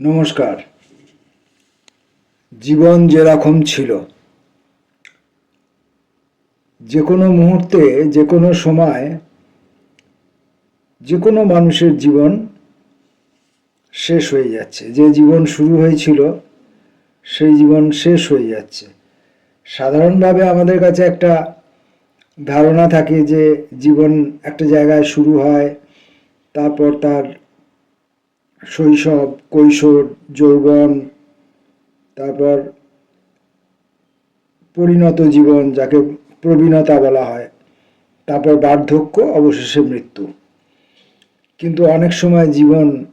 নমস্কার। জীবন যেরকম ছিল, যে কোনো মুহূর্তে, যে কোনো সময়, যে কোনো মানুষের জীবন শেষ হয়ে যাচ্ছে। যে জীবন শুরু হয়েছিল, সেই জীবন শেষ হয়ে যাচ্ছে। সাধারণভাবে আমাদের কাছে একটা ধারণা থাকে যে, জীবন একটা জায়গায় শুরু হয়, তারপর তার শৈশব, কৈশোর, যৌবন, তারপর পরিণত জীবন যাকে প্রবীণতা বলা হয়, তারপর বার্ধক্য, অবশেষে মৃত্যু। কিন্তু অনেক সময় জীবন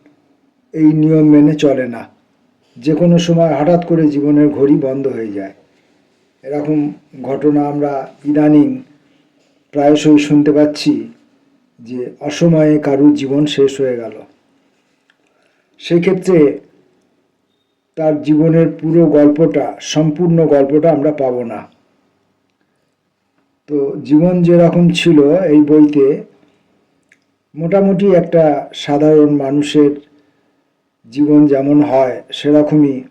এই নিয়ম মেনে চলে না। যে কোনো সময় হঠাৎ করে জীবনের ঘড়ি বন্ধ হয়ে যায়। এরকম ঘটনা আমরা ইদানিং প্রায়শই শুনতে পাচ্ছি যে অসময়ে কারুর জীবন শেষ হয়ে গেল। সেক্ষেত্রে তার জীবনের পুরো গল্পটা, সম্পূর্ণ গল্পটা আমরা পাবো না। তো জীবন যেরকম ছিল এই বইতে, মোটামুটি একটা সাধারণ মানুষের জীবন যেমন হয়, সেরকমই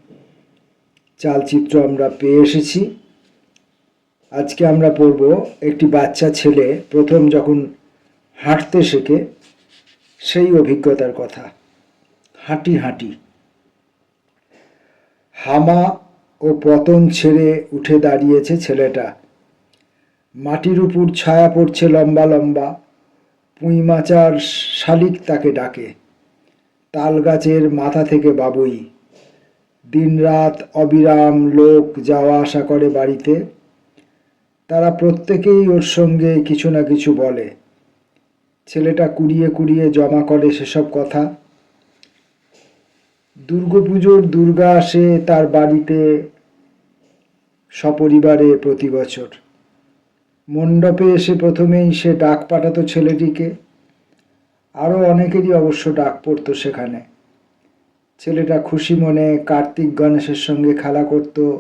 চালচিত্র আমরা পেয়ে এসেছি। আজকে আমরা পড়ব একটি বাচ্চা ছেলে, প্রথম যখন হাঁটতে শেখে, সেই অভিজ্ঞতার কথা। হাঁটি হাঁটি। হামা ও পতন ছেড়ে উঠে দাঁড়িয়েছে ছেলেটা। মাটির উপর ছায়া পড়ছে লম্বা লম্বা। পুঁই মাচার শালিক তাকে ডাকে। তাল গাছের মাথা থেকে বাবুই। দিনরাত অবিরাম লোক যাওয়া আসা করে বাড়িতে। তারা প্রত্যেকেই ওর সঙ্গে কিছু না কিছু বলে। ছেলেটা কুড়িয়ে কুড়িয়ে জমা করে সেসব কথা। দুর্গাপুজোর দুর্গা আসে তার বাড়িতে সপরিবারে প্রতি বছর। মণ্ডপে এসে প্রথমেই সে ডাক পাঠাতো ছেলেটিকে। আরও অনেকেরই অবশ্য ডাক পড়তো সেখানে। ছেলেটা খুশি মনে কার্তিক গণেশের সঙ্গে খেলা করত।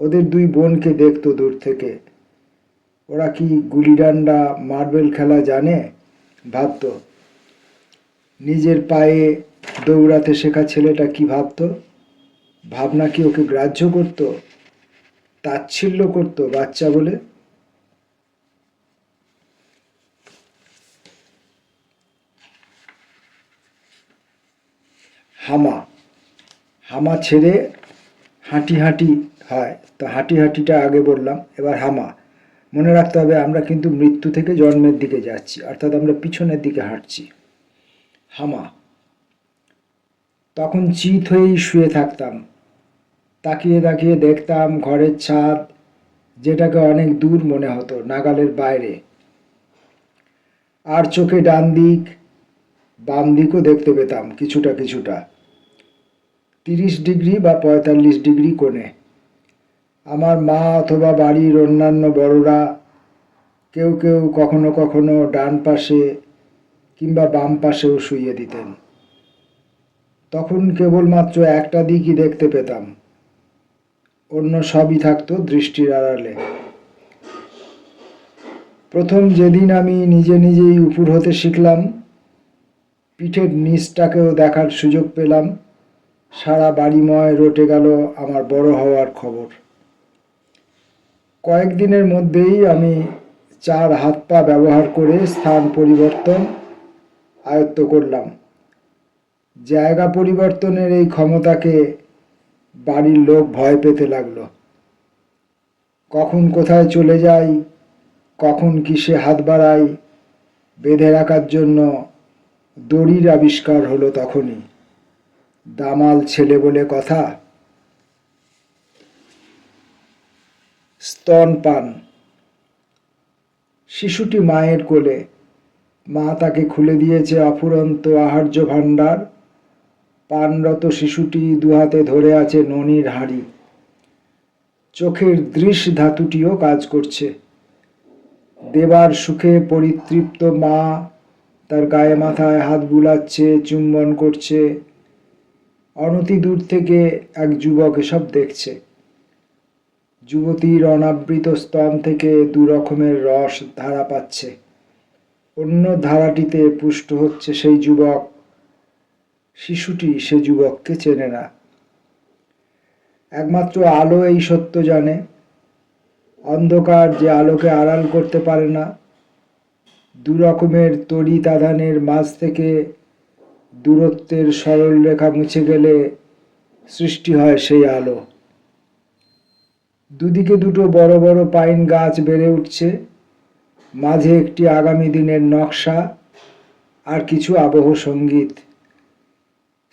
ওদের দুই বোনকে দেখতো দূর থেকে। ওরা কি গুলিডান্ডা মার্বেল খেলা জানে? ভাবতো। নিজের পায়ে দৌড়াতে শেখা ছেলেটা কি ভাবতো? ভাবনা কি ওকে গ্রাহ্য করত? তাচ্ছিল্য করত বাচ্চা বলে? হামা হামা ছেড়ে হাঁটি হাঁটি হয়। তো হাঁটি হাঁটিটা আগে বললাম, এবার হামা। মনে রাখতে হবে আমরা কিন্তু মৃত্যু থেকে জন্মের দিকে যাচ্ছি, অর্থাৎ আমরা পিছনের দিকে হাঁটছি। হামা তখন চিত হয়েই শুয়ে থাকতাম। তাকিয়ে তাকিয়ে দেখতাম ঘরের ছাদ, যেটাকে অনেক দূর মনে হতো, নাগালের বাইরে। আর চোখে ডান দিক, বাম দিকও দেখতে পেতাম কিছুটা কিছুটা। তিরিশ ডিগ্রি বা পঁয়তাল্লিশ ডিগ্রি কোণে। আমার মা অথবা বাড়ির অন্যান্য বড়রা কেউ কেউ কখনো কখনো ডান পাশে কিংবা বাম পাশেও শুইয়ে দিতেন। তখন কেবলমাত্র একটা দিকই দেখতে পেতাম। অন্য সবই থাকতো দৃষ্টির আড়ালে। প্রথম যেদিন আমি নিজে নিজেই উপর হতে শিখলাম, পিঠের নিচটাকেও দেখার সুযোগ পেলাম, সারা বাড়িময় রটে গেল আমার বড় হওয়ার খবর। কয়েকদিনের মধ্যেই আমি চার হাত পা ব্যবহার করে স্থান পরিবর্তন আয়ত্ত করলাম। জায়গা পরিবর্তনের এই ক্ষমতাকে বাড়ির লোক ভয় পেতে লাগল। কখন কোথায় চলে যাই, কখন কিসে হাত বাড়াই, বেঁধে রাখার জন্য দড়ির আবিষ্কার হলো তখনই। দামাল ছেলে বলে কথা। স্তনপান শিশুটি মায়ের কোলে। মা তাকে খুলে দিয়েছে অফুরন্ত আহার্য ভাণ্ডার। পানরত শিশুটি দুহাতে ধরে আছে ননির হাঁড়ি। চোখের দৃশ ধাতুটিও কাজ করছে। দেবার সুখে পরিতৃপ্ত মা তার গায়ে মাথায় হাত বুলাচ্ছে, চুম্বন করছে। অনতি দূর থেকে এক যুবক এসব দেখছে। যুবতীর অনাবৃত স্তন থেকে দু রকমের রস ধারা পাচ্ছে। অন্য ধারাটিতে পুষ্ট হচ্ছে সেই যুবক। শিশুটি, সে যুবককে চেনে না। একমাত্র আলো এই সত্য জানে। অন্ধকার যে আলোকে আড়াল করতে পারে না দু রকমের তড়ি তাদানের মাঝ থেকে দূরত্বের সরল রেখা মুছে গেলে সৃষ্টি হয় সেই আলো। দুদিকে দুটো বড় বড় পাইন গাছ বেড়ে উঠছে। মাঝে একটি আগামী দিনের নকশা আর কিছু আবহ সংগীত।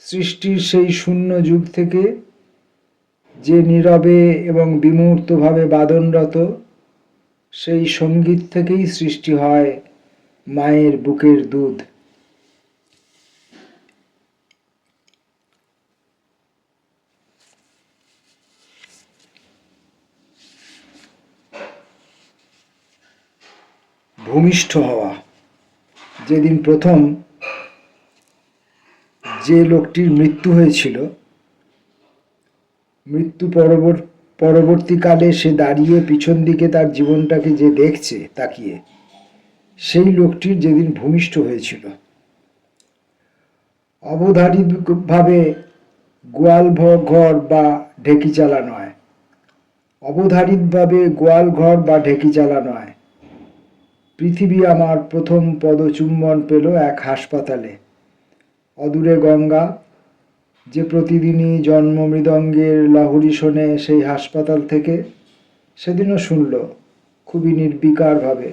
সৃষ্টির সেই শূন্য যুগ থেকে যে নীরবে এবং বিমূর্তভাবে বাদনরত, সেই সংগীত থেকেই সৃষ্টি হয় মায়ের বুকের দুধ। ভূমিষ্ঠ হওয়া, যেদিন প্রথম যে লোকটির মৃত্যু হয়েছিল, মৃত্যু পরবর- পরবর্তীকালে সে দাঁড়িয়ে পিছন দিকে তার জীবনটাকে যে দেখছে, তাকিয়ে, সেই লোকটির যেদিন ভূমিষ্ঠ হয়েছিল। অবধারিতভাবে গোয়াল ঘর বা ঢেকি চালা নয়। অবধারিতভাবে গোয়াল, ঘর বা ঢেকি চালা নয়। পৃথিবী আমার প্রথম পদচুম্বন পেল এক হাসপাতালে। অদূরে গঙ্গা, যে প্রতিদিনই জন্ম মৃদঙ্গের লাহুরি শোনে সেই হাসপাতাল থেকে, সেদিনও শুনল খুবই নির্বিকারভাবে।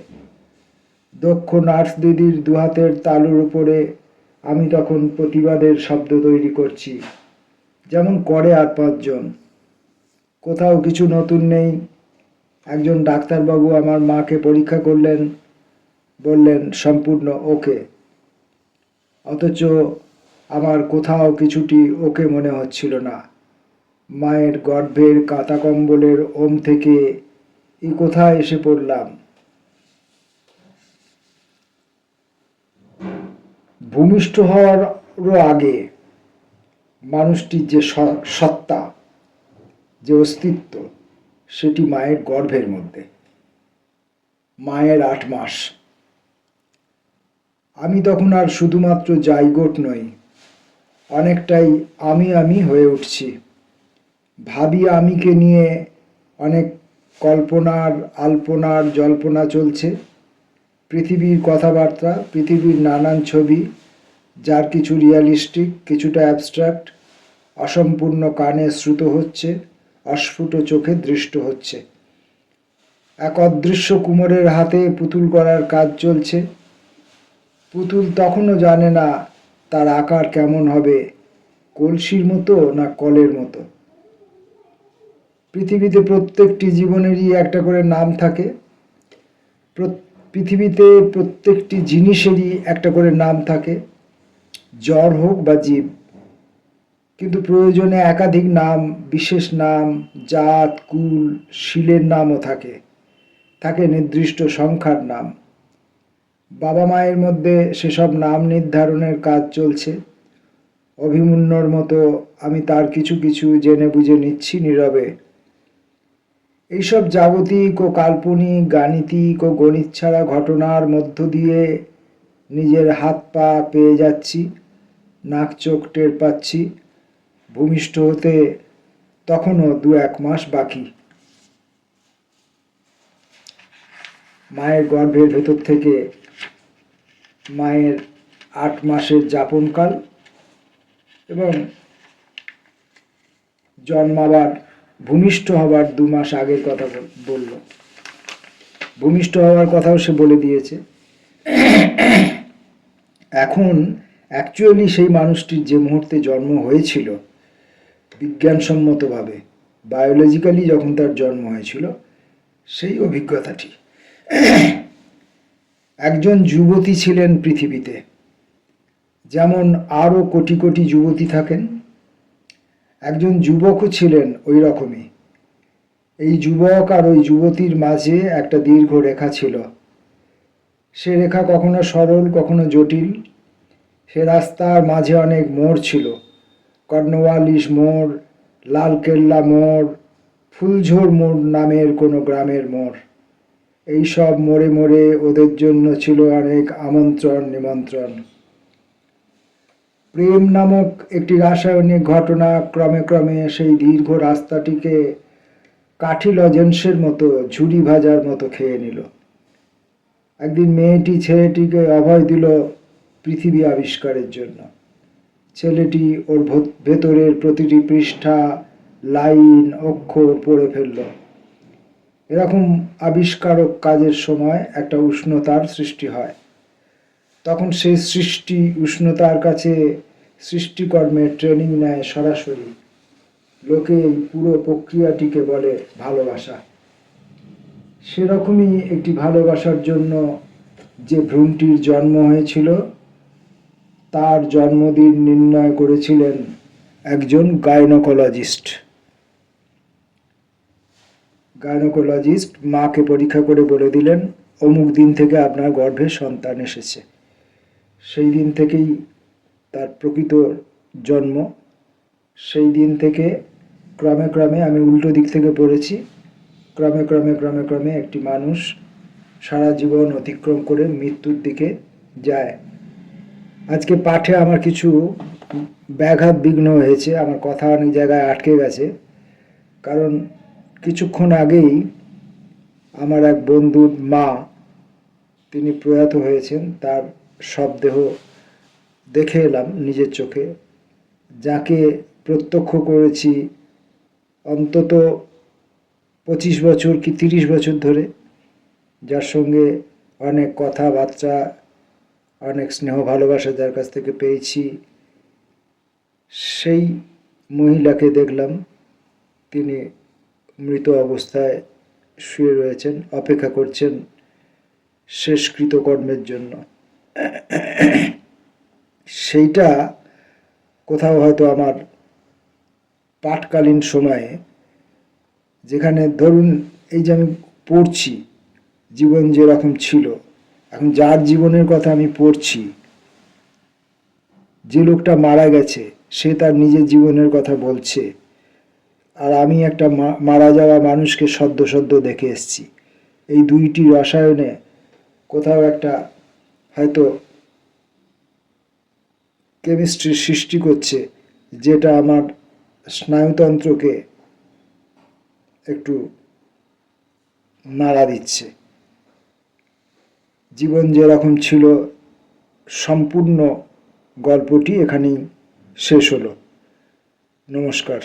দক্ষ নার্স দিদির দুহাতের তালুর উপরে আমি তখন প্রতিবাদের শব্দ তৈরি করছি, যেমন করে আর পাঁচজন। কোথাও কিছু নতুন নেই। একজন ডাক্তারবাবু আমার মাকে পরীক্ষা করলেন, বললেন, সম্পূর্ণ ওকে। অথচ আমার কোথাও কিছুটি ওকে মনে হচ্ছিল না। মায়ের গর্ভের কাঁথা কম্বলের ওম থেকে এই কোথায় এসে পড়লাম? ভূমিষ্ঠ হওয়ারও আগে মানুষটির যে সত্তা, যে অস্তিত্ব, সেটি মায়ের গর্ভের মধ্যে। মায়ের আট মাস। আমি তখন আর শুধুমাত্র জাইগোট নই অনেকটাই আমি আমি হয়ে উঠছি। ভাবি আমিকে নিয়ে অনেক কল্পনার, আলপনার, জল্পনা চলছে। পৃথিবীর কথাবার্তা, পৃথিবীর নানান ছবি, যার কিছু রিয়ালিস্টিক কিছুটা অ্যাবস্ট্রাক্ট অসম্পূর্ণ কানে শ্রুত হচ্ছে, অস্ফুট চোখে দৃষ্ট হচ্ছে। এক অদৃশ্য কুমোরের হাতে পুতুল করার কাজ চলছে। পুতুল তখনও জানে না তার আকার কেমন হবে? কলসির মতো না কলের মতো? পৃথিবীতে প্রত্যেকটি জীবনেরই একটা করে নাম থাকে। পৃথিবীতে প্রত্যেকটি জিনিসেরই একটা করে নাম থাকে। জ্বর হোক বা জীব। কিন্তু প্রয়োজনে একাধিক নাম, বিশেষ নাম, জাত, কুল, শিলের নামও থাকে। থাকে নির্দিষ্ট সংখ্যার নাম। বাবা মায়ের মধ্যে সেসব নাম নির্ধারণের কাজ চলছে। অভিমন্যর মতো আমি তার কিছু কিছু জেনে বুঝে নিচ্ছি নীরবে। এইসব জাগতিক ও কাল্পনিক গাণিতিক ও গণিত ছাড়া ঘটনার মধ্য দিয়ে নিজের হাত পা পেয়ে যাচ্ছি, নাক চোখ টের পাচ্ছি। ভূমিষ্ঠ হতে তখনও দু এক মাস বাকি। মায়ের গর্ভের ভেতর থেকে মায়ের আট মাসের যাপনকাল এবং জন্মাবার, ভূমিষ্ঠ হবার দু মাস আগের কথা বল- বলল। ভূমিষ্ঠ হওয়ার কথাও সে বলে দিয়েছে। এখন অ্যাকচুয়ালি সেই মানুষটির যে মুহূর্তে জন্ম হয়েছিল, বিজ্ঞানসম্মতভাবে বায়োলজিক্যালি যখন তার জন্ম হয়েছিল, সেই অভিজ্ঞতাটি। একজন যুবতী ছিলেন পৃথিবীতে। যেমন আরও কোটি কোটি যুবতী থাকেন, একজন যুবকও ছিলেন ওই রকমই। এই যুবক আর ওই যুবতীর মাঝে একটা দীর্ঘ রেখা ছিল। সে রেখা কখনো সরল, কখনো জটিল। সে রাস্তার মাঝে অনেক মোড় ছিল। কর্নওয়ালিশ মোড় লালকেল্লা মোড়, ফুলঝোর মোড় নামের কোনো গ্রামের মোড়। এই সব মোড়ে মোড়ে ওদের জন্য ছিল অনেক আমন্ত্রণ, নিমন্ত্রণ। প্রেম নামক একটি রাসায়নিক ঘটনা ক্রমে ক্রমে সেই দীর্ঘ রাস্তাটিকে কাঠি লজেন্সের মতো ঝুড়ি ভাজার মতো খেয়ে নিল। একদিন মেয়েটি ছেলেটিকে অভয় দিল পৃথিবী আবিষ্কারের জন্য। ছেলেটি ওর ভত- ভেতরের প্রতিটি পৃষ্ঠা, লাইন, অক্ষর পড়ে ফেলল। এরকম আবিষ্কারক কাজের সময় একটা উষ্ণতার সৃষ্টি হয়। তখন সেই সৃষ্টি উষ্ণতার কাছে সৃষ্টিকর্মের ট্রেনিং নেয় সরাসরি। লোকে এই পুরো প্রক্রিয়াটিকে বলে ভালোবাসা। সেরকমই একটি ভালোবাসার জন্য যে ভ্রূণটির জন্ম হয়েছিল, তার জন্মদিন নির্ণয় করেছিলেন একজন গাইনোকোলজিস্ট। গাইনোকোলজিস্ট মাকে পরীক্ষা করে বলে দিলেন, অমুক দিন থেকে আপনার গর্ভে সন্তান এসেছে। সেই দিন থেকেই তার প্রকৃত জন্ম। সেই দিন থেকে ক্রমে ক্রমে আমি উল্টো দিক থেকে পড়েছি। ক্রমে ক্রমে ক্রমে ক্রমে একটি মানুষ সারা জীবন অতিক্রম করে মৃত্যুর দিকে যায়। আজকে পাঠে আমার কিছু ব্যাঘাত বিঘ্ন হয়েছে, আমার কথা অনেক জায়গায় আটকে গেছে। কারণ কিছুক্ষণ আগেই আমার এক বন্ধুর মা তিনি প্রয়াত হয়েছেন, তার শবদেহ দেখে এলাম নিজের চোখে। যাকে প্রত্যক্ষ করেছি অন্তত পঁচিশ বছর কি তিরিশ বছর ধরে, যার সঙ্গে অনেক কথাবার্তা, অনেক স্নেহ ভালোবাসা যার কাছ থেকে পেয়েছি, সেই মহিলাকে দেখলাম। তিনি মৃত অবস্থায় শুয়ে রয়েছেন, অপেক্ষা করছেন শেষকৃত কর্মের জন্য। সেইটা কোথাও হয়তো আমার পাঠকালীন সময়ে, যেখানে ধরুন এই যে আমি পড়ছি, জীবন যেরকম ছিল, এখন যার জীবনের কথা আমি পড়ছি, যে লোকটা মারা গেছে, সে তার নিজের জীবনের কথা বলছে আর আমি একটা মারা যাওয়া মানুষকে সদ্য সদ্য দেখে এসছি। এই দুইটি রসায়নে কোথাও একটা হয়তো কেমিস্ট্রি সৃষ্টি করছে, যেটা আমার স্নায়ুতন্ত্রকে একটু নাড়া দিচ্ছে। জীবন যেরকম ছিল, সম্পূর্ণ গল্পটি এখানেই শেষ হলো। নমস্কার।